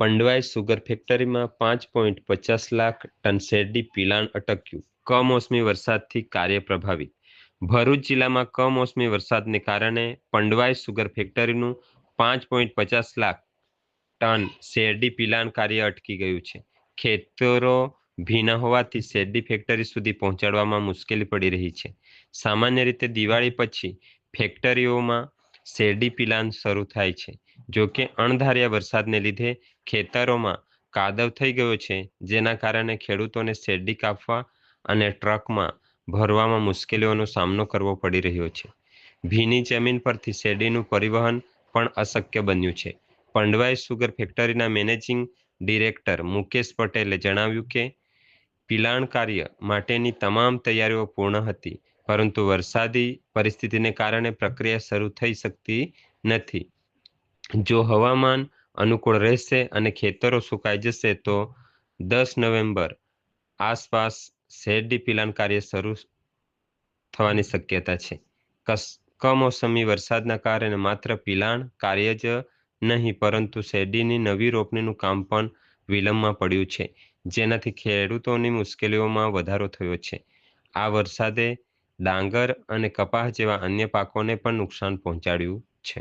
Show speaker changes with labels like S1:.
S1: Pandvai sugar ફેક્ટરીમાં પાંચ point પચાસ લાખ ટન શેરડી પીલાણ અટક્યું. કમોસમી વરસાદથી કાર્ય પ્રભાવિત. ભરૂચ જિલ્લામાં કમોસમી વરસાદને કારણે પંડવાઈ સુગર ફેક્ટરીનું પાંચ પોઈન્ટ પચાસ લાખ ટન શેરડી પિલાણ કાર્ય અટકી ગયું છે. ખેતરો ભીના હોવાથી શેરડી ફેક્ટરી સુધી પહોંચાડવામાં મુશ્કેલી પડી રહી છે. સામાન્ય રીતે દિવાળી પછી ફેક્ટરીઓમાં શેરડી પિલાન શરૂ થાય છે. જો કે અણધાર્યા વરસાદને લીધે ખેતરોમાં કાદવ થઈ ગયો છે, જેના કારણે ખેડૂતોને શેરડી કાપવા અને ટ્રકમાં ભરવામાં મુશ્કેલીઓનો સામનો કરવો પડી રહ્યો છે. ભીની જમીન પરથી શેરડીનું પરિવહન પણ અશક્ય બન્યું છે. પંડવાઈ સુગર ફેક્ટરીના મેનેજિંગ ડિરેક્ટર મુકેશ પટેલે જણાવ્યું કે પિલાણ કાર્ય માટેની તમામ તૈયારીઓ પૂર્ણ હતી, પરંતુ વરસાદી પરિસ્થિતિને કારણે પ્રક્રિયા શરૂ થઈ શકતી નથી. જો હવામાન અનુકૂળ રહેશે અને ખેતરો સુકાઈ જશે, તો દસ નવેમ્બર આસપાસ શેરડી પિલાણ કાર્ય શરૂ થવાની શક્યતા છે. કમોસમી વરસાદના કારણે માત્ર પિલાણ કાર્ય જ નહીં, પરંતુ શેરડીની નવી રોપણીનું કામ પણ વિલંબમાં પડ્યું છે. જેનાથી ખેડૂતોની મુશ્કેલીઓમાં વધારો થયો છે. આ વરસાદે ડાંગર અને કપાસ જેવા અન્ય પાકોને પણ નુકસાન પહોંચાડ્યું છે.